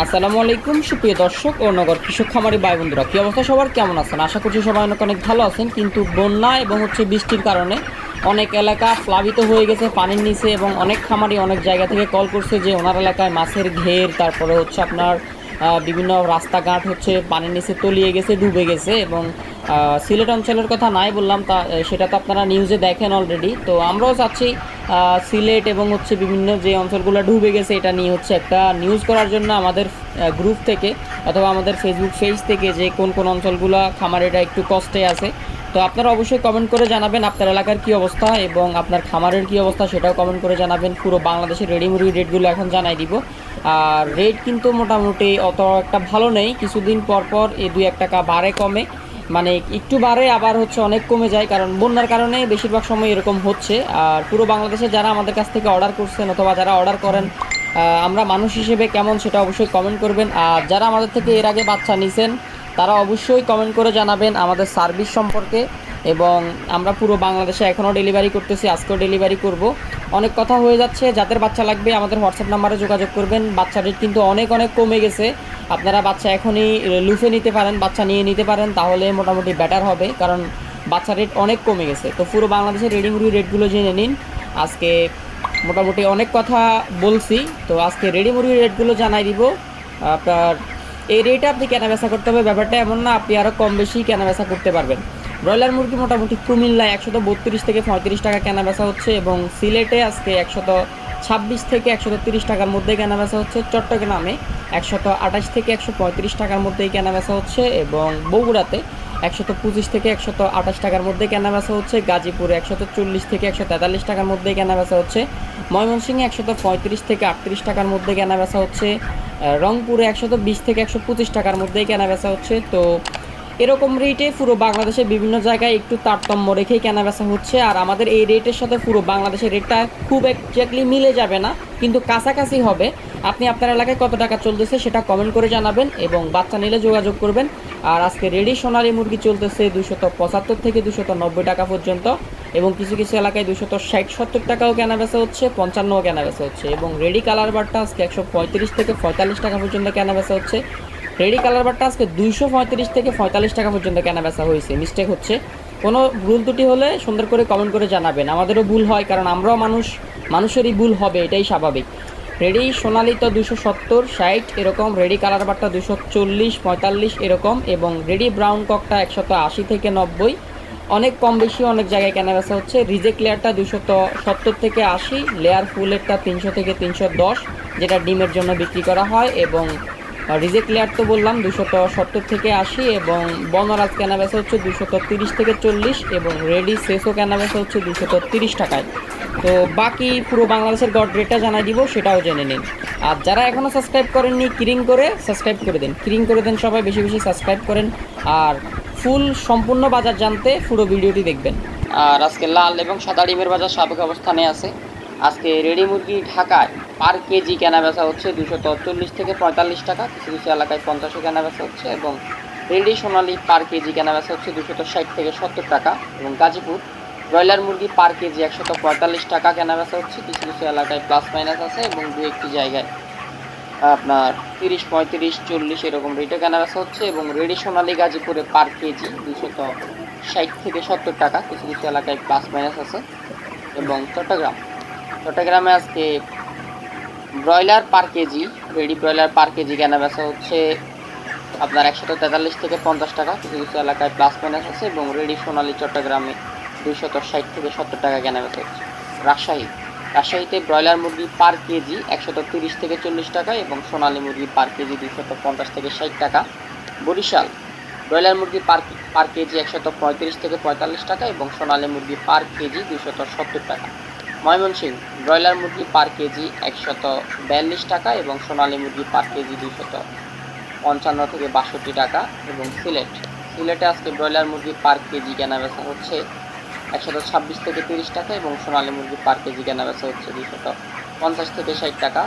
আসসালামু আলাইকুম, সুপ্রিয় দর্শক ও নগর কৃষক খামারি ভাই বন্ধুরা, কী অবস্থা সবার? কেমন আছেন? আশা করছি সবাই অনেক অনেক ভালো আছেন, কিন্তু বন্যা এবং হচ্ছে বৃষ্টির কারণে অনেক এলাকা প্লাবিত হয়ে গেছে পানির নিচে এবং অনেক খামারি অনেক জায়গা থেকে কল করছে যে ওনার এলাকায় মাছের ঘের, তারপরে হচ্ছে আপনার বিভিন্ন রাস্তাঘাট হচ্ছে পানির নিচে তলিয়ে গেছে, ডুবে গেছে এবং সিলেট অঞ্চলের কথা নাই বললাম, তা সেটা তো আপনারা নিউজে দেখেন অলরেডি তো আমরাও চাচ্ছি সিলেট এবং হচ্ছে বিভিন্ন যে অঞ্চলগুলো ডুবে গেছে, এটা নিয়ে হচ্ছে একটা নিউজ করার জন্য আমাদের গ্রুপ থেকে অথবা আমাদের ফেসবুক পেজ থেকে যে কোন কোন অঞ্চলগুলো খামারেরা একটু কষ্টে আছে তো আপনারা অবশ্যই কমেন্ট করে জানাবেন আপনার এলাকার কি অবস্থা এবং আপনার খামারের কি অবস্থা সেটাও কমেন্ট করে জানাবেন। পুরো বাংলাদেশের রেডি রেটগুলো এখন জানাই দিব। আর রেট কিন্তু মোটামুটি অত একটা ভালো নেই। কিছুদিন পর পর এই দুই এক টাকা বাড়ে কমে। মানে একটু বাড়ে, আবার হচ্ছে অনেক কমে যায়। কারণ বন্যার কারণে বেশিরভাগ সময় এরকম হচ্ছে। আর পুরো বাংলাদেশে যারা আমাদের কাছ থেকে অর্ডার করছেন অথবা যারা অর্ডার করেন আমরা মানুষ হিসেবে কেমন সেটা অবশ্যই কমেন্ট করবেন। আর যারা আমাদের থেকে এর আগে বাচ্চা নিছেন তারা অবশ্যই কমেন্ট করে জানাবেন আমাদের সার্ভিস সম্পর্কে এবং আমরা পুরো বাংলাদেশে এখনও ডেলিভারি করতেছি, আজকেও ডেলিভারি করব। অনেক কথা হয়ে যাচ্ছে, যাদের বাচ্চা লাগবে আমাদের হোয়াটসঅ্যাপ নাম্বারে যোগাযোগ করবেন। বাচ্চা রেট কিন্তু অনেক অনেক কমে গেছে। আপনারা বাচ্চা এখনই লুফে নিতে পারেন, বাচ্চা নিয়ে নিতে পারেন, তাহলে মোটামুটি বেটার হবে, কারণ বাচ্চা রেট অনেক কমে গেছে। তো পুরো বাংলাদেশের রেডিং রুই রেটগুলো জেনে নিন। আজকে মোটামুটি অনেক কথা বলছি, তো আজকে রেডি মুরগির রেটগুলো জানাই দিব। আপনার এই রেটে আপনি কেনাবেচা করতে হবে। ব্যাপারটা এমন না, আপনি আরও কম বেশি কেনাবেচা করতে পারবেন। ব্রয়লার মুরগি মোটামুটি কুমিল্লায় একশত বত্রিশ থেকে পঁয়ত্রিশ টাকা কেনাবেচা হচ্ছে এবং সিলেটে আজকে একশত ছাব্বিশ থেকে একশত তিরিশ টাকার মধ্যে কেনাবেচা হচ্ছে। চট্টগ্রামে একশত আঠাশ থেকে একশো পঁয়ত্রিশ টাকার মধ্যেই কেনাবেচা হচ্ছে এবং বগুড়াতে একশত পঁচিশ থেকে একশত আঠাশ টাকার মধ্যে কেনা বেচা হচ্ছে। গাজীপুরে একশত চল্লিশ থেকে একশো তেতাল্লিশ টাকার মধ্যে কেনা বেচা হচ্ছে। ময়মনসিংহে একশত পঁয়ত্রিশ থেকে আটত্রিশ টাকার মধ্যে কেনা বেচা হচ্ছে। রংপুরে একশত বিশ থেকে একশো পঁচিশ টাকার মধ্যেই কেনা বেচা হচ্ছে। তো এরকম রেটে পুরো বাংলাদেশের বিভিন্ন জায়গায় একটু তারতম্য রেখেই কেনা বেচা হচ্ছে। আর আমাদের এই রেটের সাথে পুরো বাংলাদেশের রেটটা খুব একজাক্টলি মিলে যাবে না, কিন্তু কাছাকাছি হবে। আপনি আপনার এলাকায় কত টাকা চলতেছে সেটা কমেন্ট করে জানাবেন এবং বাচ্চা নিলে যোগাযোগ করবেন। আর আজকে রেডি সোনালী মুরগি চলতেছে দুশত পঁচাত্তর থেকে দুশত নব্বই টাকা পর্যন্ত এবং কিছু কিছু এলাকায় দুশত ষাট, সত্তর টাকাও কেনা বেচা হচ্ছে, পঞ্চান্নও কেনা বেচা হচ্ছে এবং রেডি কালার বারটা আজকে একশো পঁয়ত্রিশ থেকে পঁয়তাল্লিশ টাকা পর্যন্ত কেনা বেচা হচ্ছে। রেডি কালার বারটা আজকে দুইশো পঁয়ত্রিশ থেকে পঁয়তাল্লিশ টাকা পর্যন্ত কেনা বেচা হয়েছে। মিস্টেক হচ্ছে। কোনো ভুল ত্রুটি হলে সুন্দর করে কমেন্ট করে জানাবেন। আমাদেরও ভুল হয়, কারণ আমরাও মানুষ, মানুষেরই ভুল হবে, এটাই স্বাভাবিক। রেডি সোনালি তো দুশো সত্তর, ষাট, এরকম। রেডি কালার বারটা দুশো চল্লিশ, পঁয়তাল্লিশ, এরকম। এবং রেডি ব্রাউন ককটা একশত আশি থেকে নব্বই। অনেক কম বেশি অনেক জায়গায় কেনা বেচা হচ্ছে রিজেক্ট লেয়ারটা দুশত সত্তর থেকে আশি। লেয়ার ফুলেরটা তিনশো থেকে তিনশো দশ, যেটা ডিমের জন্য বিক্রি করা হয়। এবং রিজেক্ট লেয়ার তো বললাম দুশত সত্তর থেকে আশি এবং বনরাজ কেনা বেচা হচ্ছে দুশত তিরিশ থেকে চল্লিশ এবং রেডি শেষও কেনা বেচা হচ্ছে দুশত তিরিশ টাকায়। তো বাকি পুরো বাংলাদেশের গড রেটটা জানাই দিব, সেটাও জেনে নিন। আর যারা এখনও সাবস্ক্রাইব করেননি, কিরিং করে সাবস্ক্রাইব করে দিন। কিরিং করে দেন সবাই, বেশি বেশি সাবস্ক্রাইব করেন। আর ফুল সম্পূর্ণ বাজার জানতে পুরো ভিডিওটি দেখবেন। আর আজকে লাল এবং সাদা ডিমের বাজার সাবেক অবস্থানে আছে। আজকে রেডি মুরগি ঢাকায়। পার কেজি কেনা বেচা হচ্ছে দুশো চল্লিশ থেকে পঁয়তাল্লিশ টাকা। কিছু কিছু এলাকায় পঞ্চাশে কেনা বেচা হচ্ছে এবং রেডি সোনালি পার কেজি কেনা বেচা হচ্ছে দুশত ষাট থেকে সত্তর টাকা এবং গাজীপুর ব্রয়লার মুরগি পার কেজি একশত পঁয়তাল্লিশ টাকা কেনা বেচা হচ্ছে। কিছু কিছু এলাকায় প্লাস মাইনাস আছে এবং দু একটি জায়গায় আপনার তিরিশ, পঁয়ত্রিশ, চল্লিশ এরকম রেটে কেনা বেচা হচ্ছে এবং রেডি সোনালি গাজীপুরে পার কেজি দুশত ষাট থেকে সত্তর টাকা। কিছু কিছু এলাকায় প্লাস মাইনাস আছে এবং চট্টগ্রাম। চট্টগ্রামে আজকে broiler per kg, ready broiler per kg কেনা বেচা হচ্ছে আপনার একশত তেতাল্লিশ থেকে পঞ্চাশ টাকা। কিছু কিছু এলাকায় প্লাস মাইনাস আছে এবং রেডি সোনালী চট্টগ্রামে দুইশত ষাট থেকে সত্তর টাকা কেনা বেচা হচ্ছে। রাজশাহী, রাজশাহীতে ব্রয়লার মুরগি পার কেজি একশত তিরিশ থেকে চল্লিশ টাকা এবং সোনালী মুরগি পার কেজি দুইশত পঞ্চাশ থেকে ষাট টাকা। বরিশাল, ব্রয়লার মুরগি পার পার কেজি একশত পঁয়ত্রিশ থেকে পঁয়তাল্লিশ টাকা এবং সোনালী মুরগি পার কেজি দুইশত সত্তর টাকা। ময়মনসিংহ, ব্রয়লার মুরগি পার কেজি একশত বিয়াল্লিশ টাকা এবং সোনালী মুরগি পার কেজি দুইশত পঞ্চান্ন থেকে বাষট্টি টাকা এবং সিলেট। সিলেটে আজকে ব্রয়লার মুরগি পার কেজি কেনা বেচা হচ্ছে একশত ছাব্বিশ থেকে তিরিশ টাকা এবং সোনালী মুরগি পার কেজি কেনা বেচা হচ্ছে দুইশত পঞ্চাশ থেকে ষাট টাকা।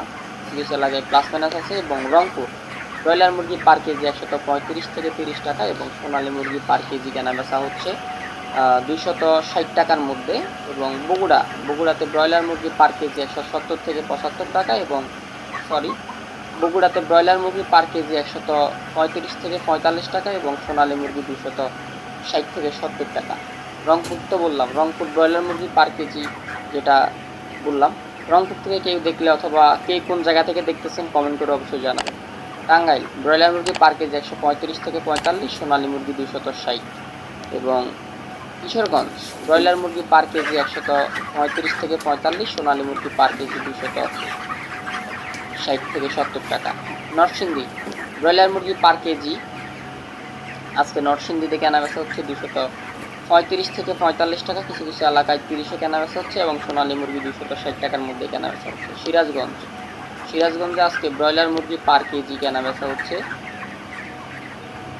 কিছু এলাকায় প্লাস মাইনাস আছে এবং রংপুর। ব্রয়লার মুরগি পার কেজি একশত পঁয়ত্রিশ থেকে তিরিশ টাকা এবং সোনালী মুরগি পার কেজি কেনা বেচা হচ্ছে দুইশত ষাট টাকার মধ্যে এবং বগুড়া, বগুড়াতে ব্রয়লার মুরগি পার কেজি একশো সত্তর থেকে পঁচাত্তর টাকা এবং সরি বগুড়াতে ব্রয়লার মুরগি পার কেজি একশত পঁয়ত্রিশ থেকে পঁয়তাল্লিশ টাকা এবং সোনালী মুরগি দুশত ষাট থেকে সত্তর টাকা। রংপুর তো বললাম, রংপুর ব্রয়লার মুরগি পার কেজি যেটা বললাম, রংপুর থেকে কেউ দেখলে অথবা কে কোন জায়গা থেকে দেখতেছেন কমেন্ট করে অবশ্যই জানাবেন। টাঙ্গাইল, ব্রয়লার মুরগি পার কেজি একশো পঁয়ত্রিশ থেকে পঁয়তাল্লিশ, সোনালী মুরগি দুশত ষাট এবং কিশোরগঞ্জ। ব্রয়লার মুরগি পার কেজি একশত পঁয়ত্রিশ থেকে পঁয়তাল্লিশ, সোনালী মুরগি পার কেজি দুশত ষাট থেকে সত্তর টাকা। নরসিংদী। ব্রয়লার মুরগি পার কেজি আজকে নরসিংদীতে কেনা বেচা হচ্ছে দুশত পঁয়ত্রিশ থেকে পঁয়তাল্লিশ টাকা। কিছু কিছু এলাকায় তিরিশে কেনা বেচা হচ্ছে এবং সোনালী মুরগি দুশত ষাট টাকার মধ্যে কেনা বেচা হচ্ছে। সিরাজগঞ্জ। সিরাজগঞ্জে আজকে ব্রয়লার মুরগি পার কেজি কেনা বেচা হচ্ছে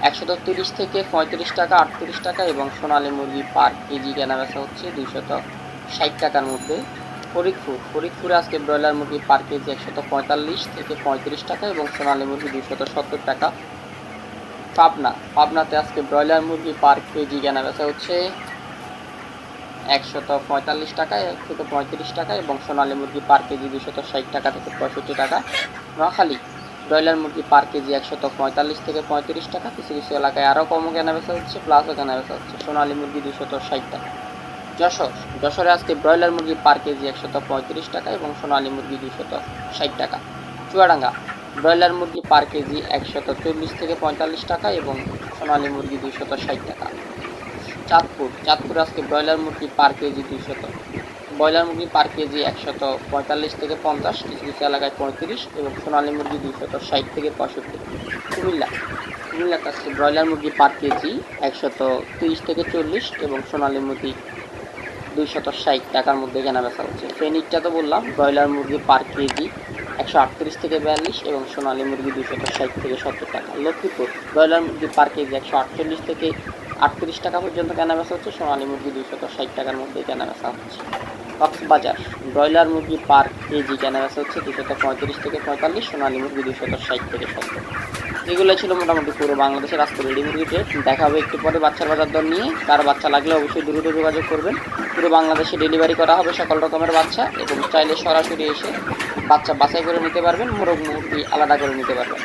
একশত তিরিশ থেকে পঁয়ত্রিশ টাকা, আটত্রিশ টাকা এবং সোনালী মুরগি পার কেজি কেনা বেচা হচ্ছে দুইশত ষাট টাকার মধ্যে। ফরিদপুর, ফরিদপুরে আজকে ব্রয়লার মুরগি পার কেজি একশত পঁয়তাল্লিশ থেকে পঁয়ত্রিশ টাকা এবং সোনালী মুরগি দুইশত সত্তর টাকা। পাবনা, পাবনাতে আজকে ব্রয়লার মুরগি পার কেজি কেনা বেচা হচ্ছে একশত পঁয়তাল্লিশ টাকা থেকে পঁয়ত্রিশ টাকা এবং সোনালী মুরগি পার কেজি দুশত ষাট টাকা থেকে পঁয়ষট্টি টাকা। নোয়াখালী ব্রয়লার মুরগি পার কেজি একশত পঁয়তাল্লিশ থেকে পঁয়ত্রিশ টাকা। কিছু কিছু এলাকায় আরও কমও কেনা বেচা হচ্ছে প্লাসও কেনা বেচা হচ্ছে। সোনালী মুরগি দুশত ষাট টাকা। যশোর, যশোরে আজকে ব্রয়লার মুরগি পার কেজি একশত পঁয়ত্রিশ টাকা এবং সোনালী মুরগি দুশত ষাট টাকা। চুয়াডাঙ্গা, ব্রয়লার মুরগি পার কেজি একশত চল্লিশ থেকে পঁয়তাল্লিশ টাকা এবং সোনালী মুরগি দুশত ষাট টাকা। চাঁদপুর চাঁদপুর আজকে ব্রয়লার মুরগি পার কেজি দুইশত ব্রয়লার মুরগি পার কেজি একশত পঁয়তাল্লিশ থেকে পঞ্চাশ কিছু কিছু এলাকায় পঁয়ত্রিশ এবং সোনালী মুরগি দুইশত ষাট থেকে পঁয়ষট্টি। কুমিল্লা। কুমিল্লাতে আজকে ব্রয়লার মুরগি পার কেজি একশত তিরিশ থেকে চল্লিশ এবং সোনালী মুরগি দুইশত ষাট টাকার মধ্যে কেনা বেচা হচ্ছে। ফেনিকটা তো বললাম, ব্রয়লার মুরগি পার কেজি একশো আটত্রিশ থেকে বিয়াল্লিশ এবং সোনালী মুরগি দুশত ষাট থেকে সত্তর টাকা। লক্ষ্মীপুর, ব্রয়লার মুরগি পার কেজি একশো আটচল্লিশ থেকে আটত্রিশ টাকা পর্যন্ত কেনা বেচা হচ্ছে, সোনালী মুরগি দুশত ষাট টাকার মধ্যে কেনা বেচা হচ্ছে। কক্সবাজার। ব্রয়লার মুরগি পার কেজি কেনা বেচা হচ্ছে দুশত পঁয়ত্রিশ থেকে পঁয়তাল্লিশ, সোনালী মুরগি দুশত ষাট থেকে সত্তর। এগুলো ছিল মোটামুটি পুরো বাংলাদেশের আজকে রেডি মুরগি রেট দেখা হবে একটু পরে বাচ্চার বাজার দর নিয়ে। কার বাচ্চা লাগলে অবশ্যই দ্রুত যোগাযোগ করবেন। পুরো বাংলাদেশে ডেলিভারি করা হবে সকল রকমের বাচ্চা এবং চাইলে সরাসরি এসে বাচ্চা বাছাই করে নিতে পারবেন, মোরগ মুরগি আলাদা করে নিতে পারবেন।